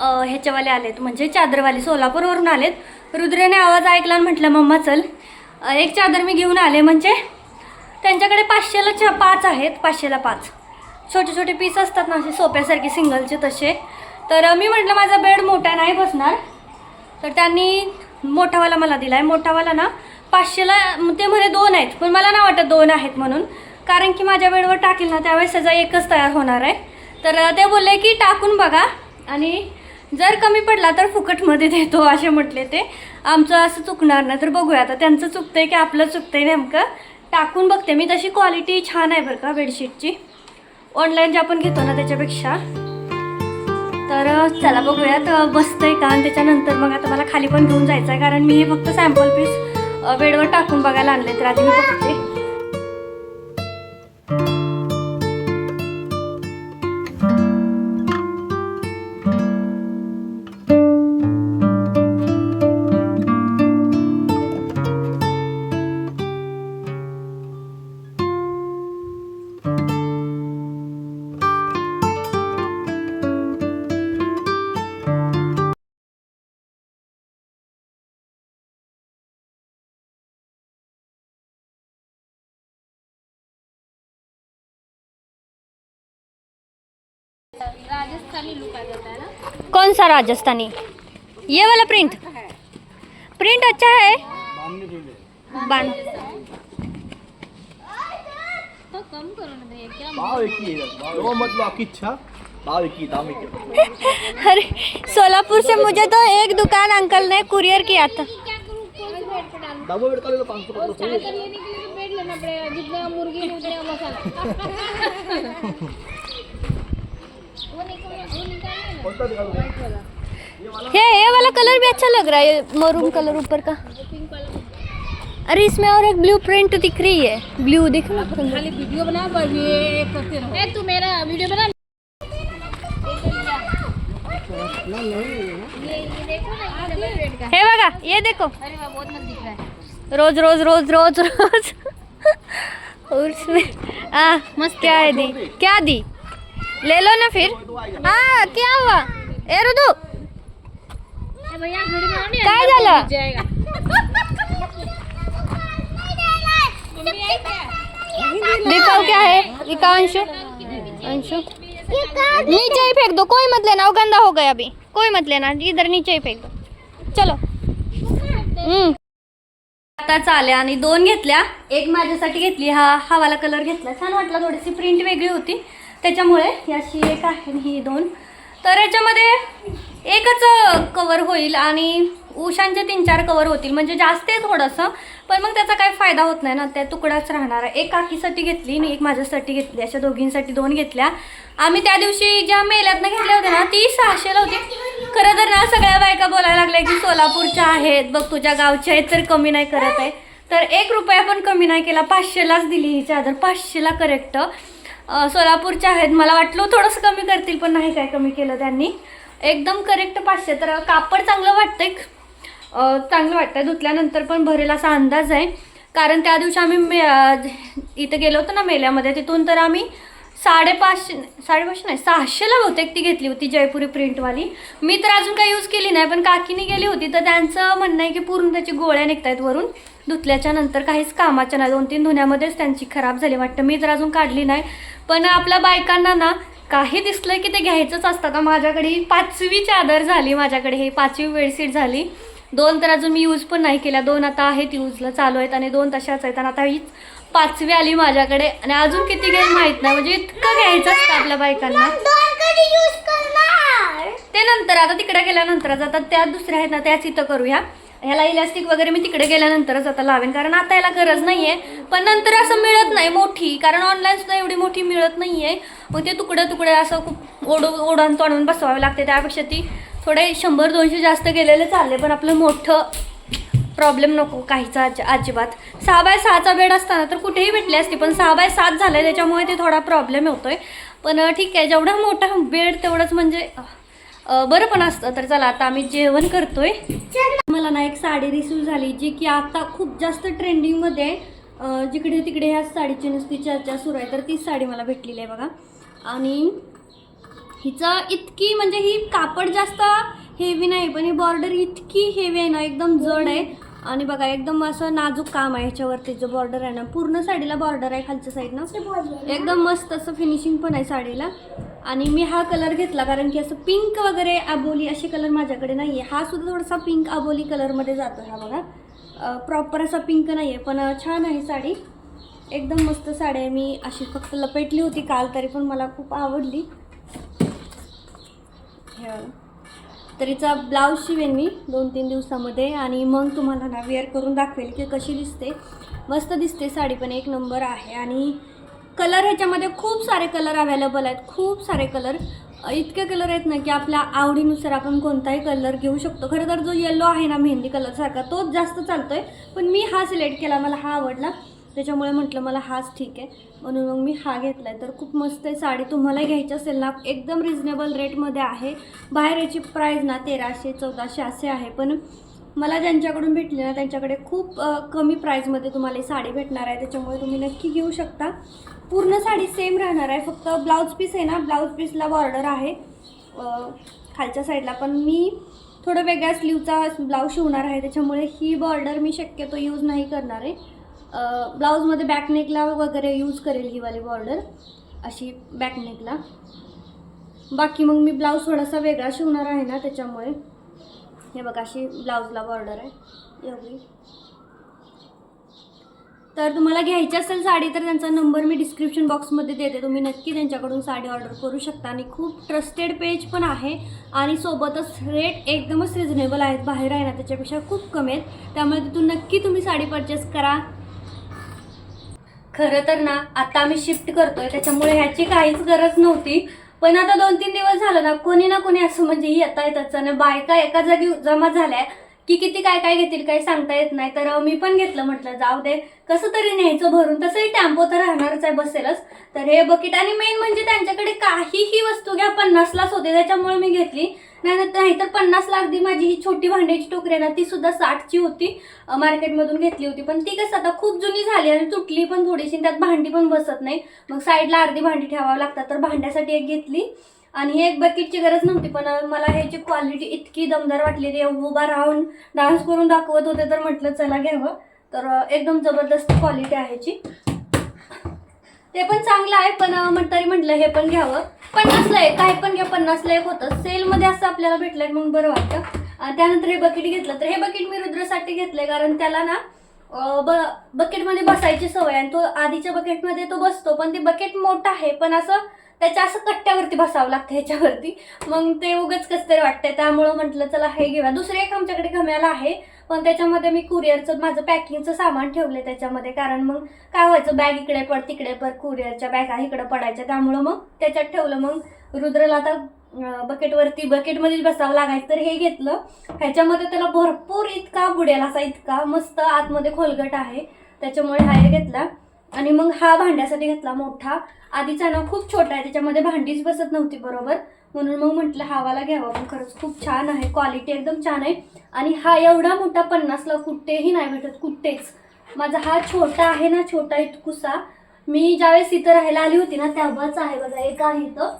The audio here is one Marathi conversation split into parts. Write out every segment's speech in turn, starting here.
ह्याच्यावाले आलेत म्हणजे चादरवाले सोलापूरवरून आलेत. रुद्रेने आवाज ऐकला आणि म्हटलं मम्मा चल. एक चादर मी घेऊन आले म्हणजे त्यांच्याकडे पाचशेला च पाच आहेत पाचशेला पाच. छोटे छोटे पीस असतात ना असे सोप्यासारखे सिंगलचे तसे. तर मी म्हटलं माझा बेड मोठा नाही बसणार. तर त्यांनी मोठावाला मला दिला आहे मोठावाला ना पाचशेला ते म्हणे दोन आहेत पण मला नाही वाटत दोन आहेत म्हणून. कारण की माझ्या बेडवर टाकेल ना त्यावेळेस त्याचा एकच तयार होणार आहे. तर ते बोलले की टाकून बघा. आणि जर कमी पडला तर फुकटमध्ये देतो असे म्हटले ते. आमचं असं चुकणार नाही. तर बघूया. आता त्यांचं चुकतंय की आपलं चुकतंय नेमकं. टाकून बघते मी. तशी क्वालिटी छान आहे बरं का बेडशीटची ऑनलाईन जे आपण घेतो ना त्याच्यापेक्षा. तर चला बघूयात. बसतंय का? आणि त्याच्यानंतर मग आता मला खाली पण घेऊन जायचं आहे कारण मी हे फक्त सॅम्पल पीस बेडवर टाकून बघायला आणले तर आधी मी बघते. राजस्थानी लुक आ जाता है ना? कौन सा राजस्थानी? ये वाला प्रिंट प्रिंट अच्छा है? बान। तो कम करो ना भैया क्या भाव एक ही है जो मतलब आपकी इच्छा। भाव एक ही दाम एक ही। अरे सोलापुर से मुझे तो एक दुकान अंकल ने कुरियर किया था। क्या करूँ कौन से बेड पे डालूं? डबल बेड का ले लो पाँच सौ और चादर लेने के लिए तो बेड लेना पड़ेगा जितना मुर्गी ये ये वाला कलर भी अच्छा लग रहा है मरून कलर ऊपर का। अरे इसमें और एक ब्लू प्रिंट दिख रही है। ब्लू दिख रहा है खाली वीडियो बना पर ये करते रहो। ए तू मेरा वीडियो बना। हे बघा ये देखो। अरे वाह बहुत मस्त दिख रहा है। रोज रोज रोज रोज रोज। और उसमें आ मस्त क्या है दी? क्या दी? ले लो ना फिर। हाँ क्या हुआ? ए रुदू। काय झालं? दिखाओ क्या है? दिखाओ अंशु। अंशु। नीचे ही फेंक दो कोई मत लेना वो गंदा हो गया अभी। कोई मत लेना इधर नीचे ही फेंक दो। चलो। हम्म. आता चाल्या आणि दोन घेतल्या. एक माझ्यासाठी घेतली हा हा वाला कलर घेतला. छान वाटला थोडीशी प्रिंट वेगळी होती. त्याच्यामुळे याची एक आहे ही दोन. तर याच्यामध्ये एकच कवर होईल आणि उशांचे तीन चार कवर होतील. म्हणजे जास्त आहे थोडंसं पण मग त्याचा काही फायदा होत नाही ना. त्या तुकडाच राहणार आहे. एक काकीसाठी घेतली आणि एक माझ्यासाठी घेतली. अशा दोघींसाठी दोन घेतल्या. आम्ही त्या दिवशी ज्या मेल्यातनं घेतल्या होत्या ना ती सहाशेला होती. खरं तर ना सगळ्या बायका बोलायला लागल्या की सोलापूरच्या आहेत. बघ तुझ्या गावच्या आहेत तर कमी नाही करत आहे. तर एक रुपया पण कमी नाही केला. पाचशेलाच दिली ही चादर पाचशेला करेक्ट सोलापूरच्या आहेत. मला वाटलं थोडंसं कमी करतील पण नाही काय कमी केलं त्यांनी. एकदम करेक्ट पाचशे. तर कापड चांगलं वाटतंय. अं, चांगलं वाटतंय. धुतल्यानंतर पण भरेल असा अंदाज आहे. कारण त्या दिवशी आम्ही मे इथं गेलो होतो ना मेल्यामध्ये तिथून तर आम्ही साडेपाचशे साडेपाचशे नाही सहाशेला बहुतेक ती घेतली होती जयपुरी प्रिंटवाली मी तर अजून काही यूज केली नाही पण काकीने गेली होती तर त्यांचं म्हणणं आहे की पूर्ण त्याची गोळ्या निघत आहेत वरून. धुतल्याच्या नंतर काहीच कामाच्या नाही दोन तीन धुण्यामध्येच त्यांची खराब झाली. वाटतं मी तर अजून काढली नाही. पण आपल्या बायकांना ना काही दिसलं की ते घ्यायचंच असतं. का माझ्याकडे ही पाचवी चादर झाली माझ्याकडे हे पाचवी बेडशीट झाली. दोन तर अजून मी यूज पण नाही केल्या. दोन आता आहेत यूजला चालू आहेत आणि दोन तशाच आहेत. आणि आता हीच पाचवी आली माझ्याकडे. आणि अजून किती घेईल माहीत नाही. म्हणजे इतकं घ्यायचं असतं आपल्या बायकांना. ते नंतर आता तिकडे गेल्यानंतरच. आता त्या दुसऱ्या आहेत ना त्याच इथं करूया. ह्याला इलास्टिक वगैरे मी तिकडे गेल्यानंतरच आता लावेन. कारण आता याला गरज नाहीये. पण नंतर असं मिळत नाही मोठी. कारण ऑनलाईन सुद्धा एवढी मोठी मिळत नाहीये. मग ते तुकडे तुकडे असं खूप ओढ ओढून तोडून बसवावे लागते. त्यापेक्षा ती थोडे शंभर दोनशे जास्त गेलेले चालले. पण आपलं मोठं प्रॉब्लेम नको काहीचा अज अजिबात. सहा बाय सहाचा बेड असताना तर कुठेही भेटली असती पण सहा बाय सात झालं त्याच्यामुळे ते थोडा प्रॉब्लेम होतोय. पण ठीक आहे जेवढा मोठा बेड तेवढंच म्हणजे बरं पण असतं. तर चला आता आम्ही जेवण करतोय. मला ना एक साडी रिसीव झाली जी की आता खूप जास्त ट्रेंडिंगमध्ये आहे. जिकडे तिकडे ह्या साडीची नुसती चर्चा सुरू आहे तर तीच साडी मला भेटलेली आहे बघा. आणि हिचं इतकी म्हणजे ही कापड जास्त हेवी नाही पण ही बॉर्डर इतकी हेवी आहे ना एकदम जड आहे. आणि बघा एकदम असं नाजूक काम आहे ह्याच्यावरती जो बॉर्डर आहे ना पूर्ण साडीला बॉर्डर आहे खालच्या साईडनं एकदम मस्त असं फिनिशिंग पण आहे साडीला. आणि मी हा कलर घेतला कारण की असं पिंक वगैरे आबोली असे कलर माझ्याकडे नाही आहे हा सुद्धा थोडासा पिंक आबोली कलरमध्ये जातो हा बघा. प्रॉपर असा पिंक नाही आहे पण छान आहे साडी. एकदम मस्त साडी आहे. मी अशी फक्त लपेटली होती काल तरी पण मला खूप आवडली. हे. तर हिचा ब्लाऊज शिवेन मी दोन तीन दिवसामध्ये आणि मग तुम्हाला ना वेअर करून दाखवेल की कशी दिसते. मस्त दिसते साडी पण एक नंबर आहे. आणि कलर ह्याच्यामध्ये खूप सारे कलर अवेलेबल आहेत. खूप सारे कलर इतके कलर आहेत ना की आपल्या आवडीनुसार आपण कोणताही कलर घेऊ शकतो. खरं तर जो येलो आहे ना मेहंदी कलरसारखा तोच जास्त चालतो आहे पण मी हा सिलेक्ट केला मला हा आवडला. त्याच्यामुळे म्हटलं मला हाच ठीक आहे. म्हणून मग मी हा घेतला आहे तर खूप मस्त आहे साडी. तुम्हाला घ्यायची असेल ना एकदम रिजनेबल रेटमध्ये आहे. बाहेर याची प्राईज ना तेराशे चौदाशे असे आहे. पण मला ज्यांच्याकडून भेटली ना त्यांच्याकडे खूप कमी प्राईजमध्ये तुम्हाला ही साडी भेटणार आहे. त्याच्यामुळे तुम्ही नक्की घेऊ शकता. पूर्ण साडी सेम राहणार आहे. फक्त ब्लाऊज पीस आहे ना ब्लाऊज पीसला बॉर्डर आहे. खालच्या साईडला पण मी थोडं वेगळ्या स्लीवचा ब्लाऊज शिवणार आहे. त्याच्यामुळे ही बॉर्डर मी शक्यतो यूज नाही करणार आहे. ब्लाऊजमध्ये बॅकनेकला वगैरे यूज करेल ही वाली बॉर्डर अशी बॅकनेकला बाकी मग मी ब्लाऊज थोडासा वेगळा शिवणार आहे ना त्याच्यामुळे. हे बघा अशी ब्लाऊजला बॉर्डर आहे. एवढी. तर तुम्हाला घ्यायची असेल साडी तर त्यांचा नंबर मी डिस्क्रिप्शन बॉक्समध्ये देते. तुम्ही नक्की त्यांच्याकडून साडी ऑर्डर करू शकता. आणि खूप ट्रस्टेड पेज पण आहे. आणि सोबतच रेट एकदमच रिझनेबल आहेत. बाहेर आहे ना त्याच्यापेक्षा खूप कमी आहेत. त्यामुळे तिथून नक्की तुम्ही साडी परचेस करा. खरं तर ना आता आम्ही शिफ्ट करतोय त्याच्यामुळे ह्याची काहीच गरज नव्हती. पण आता दोन तीन दिवस झालं ना कोणी ना कोणी असं म्हणजे येता येतात बायका एका जागी जमा झाल्या की किती काय काय घेतील काही सांगता येत नाही. तर मी पण घेतलं म्हटलं जाऊ दे. कसं तरी न्यायचं भरून. तसंही टॅम्पो तर राहणारच आहे बसेलच. तर हे बकेट आणि मेन म्हणजे त्यांच्याकडे काहीही वस्तू घ्या पन्नासलाच होते. त्याच्यामुळे मी घेतली. नाही नाहीतर पन्नास लाख दी माझी ही छोटी भांड्याची टोकरी आहे ना ती सुद्धा साठची होती. मार्केटमधून घेतली होती. पण ती कसं आता खूप जुनी झाली आणि तुटली पण थोडीशी त्यात भांडी पण बसत नाही. मग साईडला अर्धी भांडी ठेवावं लागतात. तर भांड्यासाठी एक घेतली. आणि एक बकेटची गरज नव्हती पण मला ह्याची क्वालिटी इतकी दमदार वाटली ते उभा राहून डान्स करून दाखवत होते तर म्हटलं चला घ्यावं. तर एकदम जबरदस्त क्वालिटी आहे ह्याची ते पण चांगलं आहे पण अं, तरी म्हटलं हे पण घ्यावं. पन्नासला एक काय पण घ्या पन्नासला एक होतं. सेलमध्ये असं आपल्याला भेटलं मग बरं वाटतं. त्यानंतर हे बकेट घेतलं. तर हे बकेट मी रुद्रसाठी घेतलंय कारण त्याला ना ब बकेटमध्ये बसायची सवय आहे आणि तो आधीच्या बकेटमध्ये तो बसतो. पण ते बकेट मोठं आहे पण असं त्याच्या असं कट्ट्यावरती बसावं लागतं ह्याच्यावरती. मग ते उगच कसं तरी वाटतंय. त्यामुळं म्हटलं चला हे घेऊया. दुसरं एक आमच्याकडे घम्याला आहे. पण त्याच्यामध्ये मी कुरिअरचं माझं पॅकिंगचं सामान ठेवलंय त्याच्यामध्ये. कारण मग काय व्हायचं? बॅग इकडे पड तिकडे पड. कुरिअरच्या बॅगा इकडे पडायच्या. त्यामुळं मग त्याच्यात ठेवलं. मग रुद्रला आता बकेटवरती बकेटमध्येच बसावं लागायचं. तर हे घेतलं. ह्याच्यामध्ये त्याला भरपूर इतका बुडेल असा इतका मस्त आतमध्ये खोलगट आहे. त्याच्यामुळे हा घेतला. आणि मग हा भांड्यासाठी घेतला मोठा. आधीचा ना खूप छोटा आहे त्याच्यामध्ये भांडीच बसत नव्हती बरोबर. म्हणून मग म्हटलं हावाला घ्यावा पण खरंच खूप छान आहे क्वालिटी एकदम छान आहे. आणि हा एवढा मोठा पन्नासला कुठेही नाही भेटत कुठेच. माझा हा छोटा आहे ना छोटा इतकुसा. मी ज्यावेळेस इथं राहायला आली होती ना तेव्हाच आहे बघा एक आहे इथं.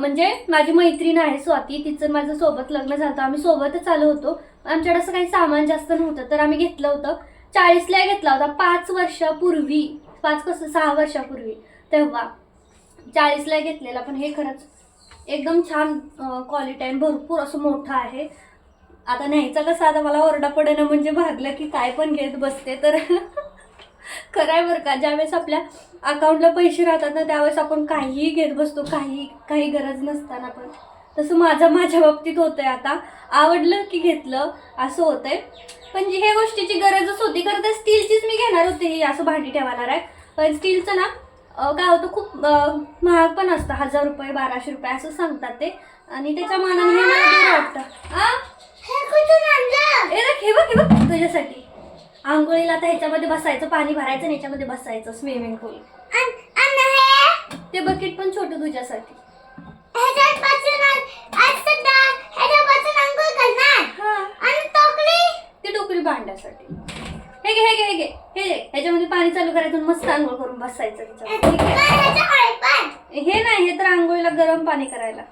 म्हणजे माझी मैत्रीण आहे स्वाती तिचं माझं सोबत लग्न झालं आम्ही सोबतच आलो होतो. आमच्याकडे असं काही सामान जास्त नव्हतं तर आम्ही घेतलं होतं. चाळीसला घेतला होता पाच वर्षापूर्वी. पाच कसं सहा वर्षापूर्वी. तेव्हा चाळीसला घेतलेला पण हे खरंच एकदम छान क्वालिटी आहे भरपूर असं मोठं आहे. आता न्यायचा कसं आता मला ओरडा पडणं म्हणजे भागलं की काय पण घेत बसते तर खरं आहे बरं का? ज्यावेळेस आपल्या अकाउंटला पैसे राहतात ना त्यावेळेस आपण काहीही घेत बसतो काही काही गरज नसताना पण. तसं माझं माझ्या बाबतीत होतंय आता. आवडलं की घेतलं असं होतंय. पण जी ह्या गोष्टीची गरजच होती. खरं तर स्टीलचीच मी घेणार होते ही असं भांडी ठेवायला आहे. पण स्टीलचं ना काय होतं खूप महाग पण असतं. हजार रुपये बाराशे रुपये असं सांगतात ते. आणि त्याच्या मानाने हे वाटतं. हे हे बघ तुझ्यासाठी. आंघोळीला आता ह्याच्यामध्ये बसायचं पाणी भरायचं आणि ह्याच्यामध्ये बसायचं स्विमिंग पूल ते बकेट पण छोटं तुझ्यासाठी. हा हे. घे हे घे हे घे. हे ह्याच्यामध्ये पाणी चालू करायचं मस्त आंघोळ करून बसायचं. हे. हे नाही हे तर आंघोळीला गरम पाणी करायला.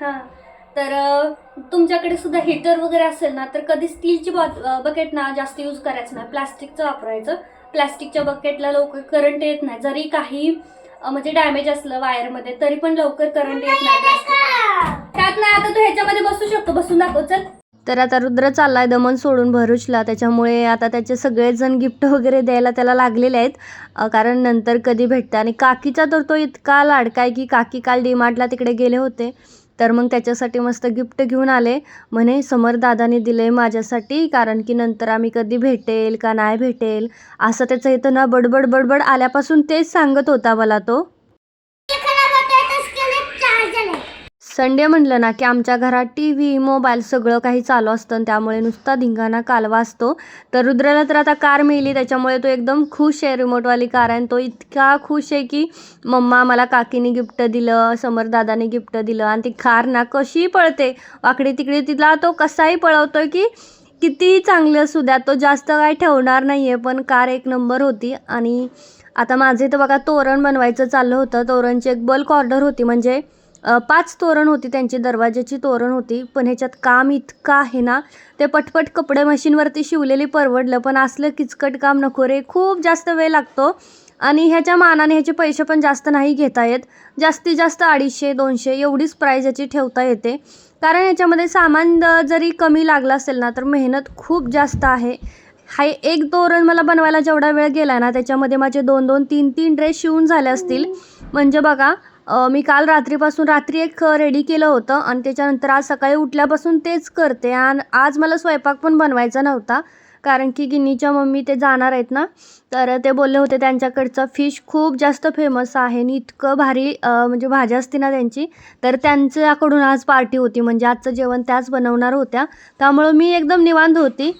हां तर तुमच्याकडे सुद्धा हिटर वगैरे असेल ना तर कधी स्टीलची बकेट ना जास्त यूज करायचं नाही. प्लास्टिकचं वापरायचं. प्लॅस्टिकच्या बकेटला लवकर करंट येत नाही. जरी काही म्हणजे डॅमेज असलं वायरमध्ये तरी पण लवकर करंट येत नाही त्यात नाही आता तू ह्याच्यामध्ये बसू शकतो. बसून दाखव चल. तर आता रुद्र चाललाय दमन सोडून भरूचला. त्याच्यामुळे आता त्याचे सगळेजण गिफ्ट वगैरे द्यायला त्याला लागलेले आहेत. कारण नंतर कधी भेटतं. आणि काकीचा तर तो इतका लाडका आहे की काकी काल डीमार्टला तिकडे गेले होते. तर मग त्याच्यासाठी मस्त गिफ्ट घेऊन आले. म्हणे समर दादाने दिले माझ्यासाठी कारण की नंतर आम्ही कधी भेटेल का नाही भेटेल असं त्याचं इथं ना बडबड बडबड आल्यापासून तेच सांगत होता मला तो. संडे म्हणलं ना की आमच्या घरात टी व्ही मोबाईल सगळं काही चालू असतं आणि त्यामुळे नुसता धिंगाणा कालवा असतो. तर रुद्राला तर आता कार मिळाली त्याच्यामुळे तो एकदम खुश आहे रिमोटवाली कार आहे आणि तो इतका खुश आहे की मम्मा मला काकीने गिफ्ट दिलं समरदादाने गिफ्ट दिलं आणि ती कार ना कशी पळते. वाकडे तिकडे तिला तो कसाही पळवतोय की कितीही चांगलं असू द्या तो जास्त काय ठेवणार नाही आहे पण कार एक नंबर होती. आणि आता माझे तर बघा तोरण बनवायचं चाललं होतं. तोरणची एक बल्क ऑर्डर होती म्हणजे पाच तोरण होती त्यांची दरवाजाची तोरण होती पण ह्याच्यात काम इतकं आहे ना ते पटपट कपडे मशीनवरती शिवलेली परवडलं पण असलं किचकट काम नको रे खूप जास्त वेळ लागतो. आणि ह्याच्या मानाने ह्याचे पैसे पण जास्त नाही घेता येत. जास्तीत जास्त अडीचशे दोनशे एवढीच प्राईज याची ठेवता येते. कारण याच्यामध्ये सामान जरी कमी लागलं असेल ना तर मेहनत खूप जास्त आहे. हा एक तोरण मला बनवायला जेवढा वेळ गेला ना त्याच्यामध्ये माझे दोन दोन तीन तीन ड्रेस शिवून झाले असतील. म्हणजे बघा मी काल रात्रीपासून रात्री एक रेडी केलं होतं आणि त्याच्यानंतर आज सकाळी उठल्यापासून तेच करते आणि आज मला स्वयंपाक पण बनवायचा नव्हता. कारण की गिन्नीच्या मम्मी ते जाणार आहेत ना तर ते बोलले होते त्यांच्याकडचं फिश खूप जास्त फेमस आहे आणि इतकं भारी म्हणजे भाजी असते ना त्यांची तर त्यांच्याकडून आज पार्टी होती. म्हणजे आजचं जेवण त्याच बनवणार होत्या. त्यामुळं मी एकदम निवांत होती.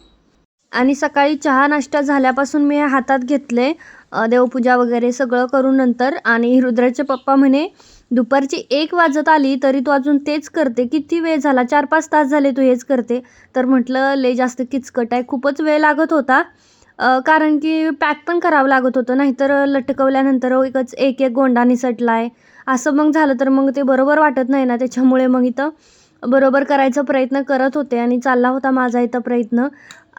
आणि सकाळी चहा नाश्ता झाल्यापासून मी हातात घेतले. देवपूजा वगैरे सगळं करून नंतर आणि रुद्राचे पप्पा म्हणे दुपारची एक वाजत आली तरी तू अजून तेच करते. किती वेळ झाला? चार पाच तास झाले तू हेच करते. तर म्हटलं लय जास्त किचकट आहे. खूपच वेळ लागत होता. कारण की पॅक पण करावं लागत होतं. नाहीतर लटकवल्यानंतर एकच एक एक गोंडा निसटला आहे असं मग झालं तर मग ते बरोबर वाटत नाही ना. त्याच्यामुळे मग इथं बरोबर करायचा प्रयत्न करत होते आणि चालला होता माझा इथं प्रयत्न.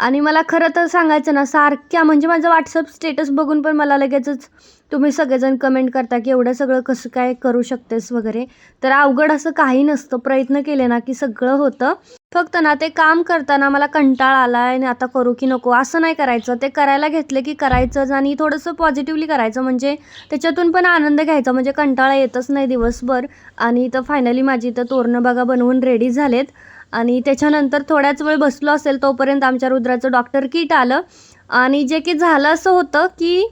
आणि मला खरं तर सांगायचं ना सारख्या म्हणजे माझं व्हॉट्सअप स्टेटस बघून पण मला लगेचच तुम्ही सगळेजण कमेंट करता की एवढं सगळं कसं काय करू शकतेस वगैरे. तर अवघड असं काही नसतं. प्रयत्न केले ना की सगळं होतं. फक्त ना ते काम करताना मला कंटाळा आला आणि आता करू की नको. असं नाही करायचं. ते करायला घेतले की करायचंच आणि थोडंसं पॉझिटिव्हली करायचं. म्हणजे त्याच्यातून पण आनंद घ्यायचा. म्हणजे कंटाळा येतच नाही दिवसभर. आणि तर फायनली माझी इथं तोरणं बघा बनवून रेडी झालेत. आणि त्याच्यानंतर थोड्याच वेळ बसलो असेल तोपर्यंत आमच्या रुद्राचं डॉक्टर किट आलं. आणि जे की झालं असं होतं की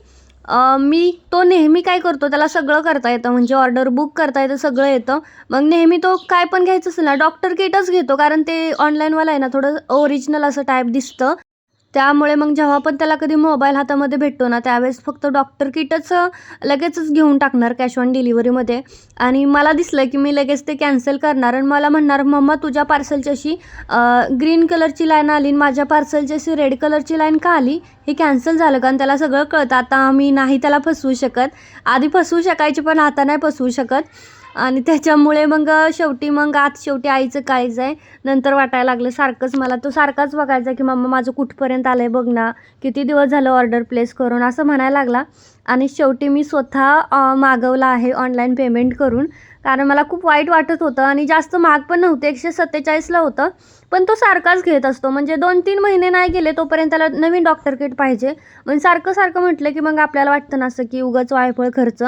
मी तो नेहमी काय करतो त्याला सगळं करता येतं. म्हणजे ऑर्डर बुक करता येतं सगळं येतं. मग नेहमी तो काय पण घ्यायचं असेल ना डॉक्टर किटच घेतो. कारण ते ऑनलाईनवाला आहे ना थोडं ओरिजिनल असं टाईप दिसतं. त्यामुळे मग जेव्हा पण त्याला कधी मोबाईल हातामध्ये भेटतो ना त्यावेळेस फक्त डॉक्टर किटच लगेचच घेऊन टाकणार कॅश ऑन डिलिव्हरीमध्ये आणि मला दिसलं की मी लगेच ते कॅन्सल करणार आणि मला म्हणणार मम्मा तुझ्या पार्सलची अशी ग्रीन कलरची लाईन आली आणि माझ्या पार्सलची अशी रेड कलरची लाईन का आली? हे कॅन्सल झालं कारण त्याला सगळं कळतं. आता आम्ही नाही त्याला फसवू शकत. आधी फसवू शकायची पण आता नाही फसवू शकत. आणि त्याच्यामुळे मग शेवटी मग आत शेवटी आईचं कायच आहे. नंतर वाटायला लागलं सारखंच मला तो सारखाच बघायचा की मम्मा माझं कुठपर्यंत आलं आहे बघ ना किती दिवस झालं ऑर्डर प्लेस करून असं म्हणायला लागला. आणि शेवटी मी स्वतः मागवला आहे ऑनलाईन पेमेंट करून. कारण मला खूप वाईट वाटत होतं आणि जास्त महाग पण नव्हते एकशे सत्तेचाळीसला होतं. पण तो सारखाच घेत असतो. म्हणजे दोन तीन महिने नाही गेले तोपर्यंत त्याला नवीन डॉक्टर किट पाहिजे. म्हणजे सारखं सारखं म्हटलं की मग आपल्याला वाटतं ना असं की उगाच वायफळ खर्च.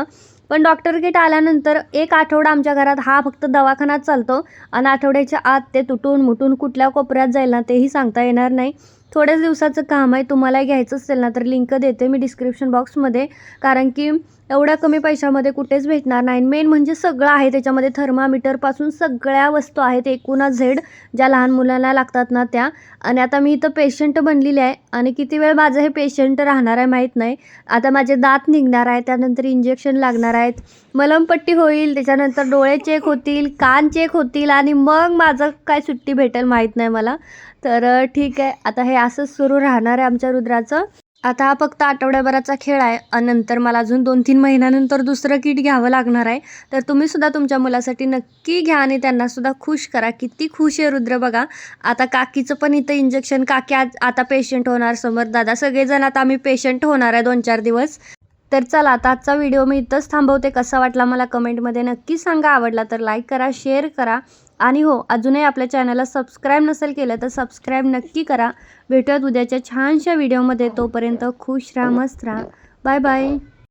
पण डॉक्टर किट आल्यानंतर एक आठवडा आमच्या घरात हा फक्त दवाखानाच चालतो. आणि आठवड्याच्या आत ते तुटून मुटून कुठल्या कोपऱ्यात जाईल ना तेही सांगता येणार नाही. थोड्याच दिवसाचं काम आहे तुम्हाला घ्यायचं असेल ना तर लिंक देते मी डिस्क्रिप्शन बॉक्समध्ये. कारण की एवढ्या कमी पैशामध्ये कुठेच भेटणार नाही. मेन म्हणजे सगळं आहे. त्याच्यामध्ये थर्मामीटरपासून सगळ्या वस्तू आहेत. एकूणच झेड ज्या लहान मुलांना लागतात ना त्या. आणि आता मी इथं पेशंट बनलेली आहे. आणि किती वेळ माझं हे पेशंट राहणार आहे माहीत नाही. आता माझे दात निघणार आहे त्यानंतर इंजेक्शन लागणार आहेत. मलमपट्टी होईल. त्याच्यानंतर डोळे चेक होतील. कान चेक होतील. आणि मग माझं काय सुट्टी भेटेल माहीत नाही मला. तर ठीक आहे. आता हे असंच सुरू राहणार आहे आमच्या रुद्राचं. आता हा फक्त आठवड्याभराचा खेळ आहे आणि नंतर मला अजून दोन तीन महिन्यानंतर दुसरं किट घ्यावं लागणार आहे. तर तुम्हीसुद्धा तुमच्या मुलासाठी नक्की घ्या आणि त्यांनासुद्धा खुश करा. किती खुश आहे रुद्र बघा. आता काकीचं पण इथं इंजेक्शन काकी आज आता पेशंट होणार समोर. दादा सगळेजण आता आम्ही पेशंट होणार आहे दोन चार दिवस. तर चला आता आजचा व्हिडिओ मी इथंच थांबवते. कसा वाटला मला कमेंटमध्ये नक्की सांगा. आवडला तर लाईक करा शेअर करा. आणि हो अजूनही आपल्या चॅनलला सबस्क्राईब नसेल केलं तर सबस्क्राईब नक्की करा. भेटूयात उद्याच्या छानशा व्हिडिओमध्ये. तोपर्यंत खुश राहा मस्त राहा. Bye bye.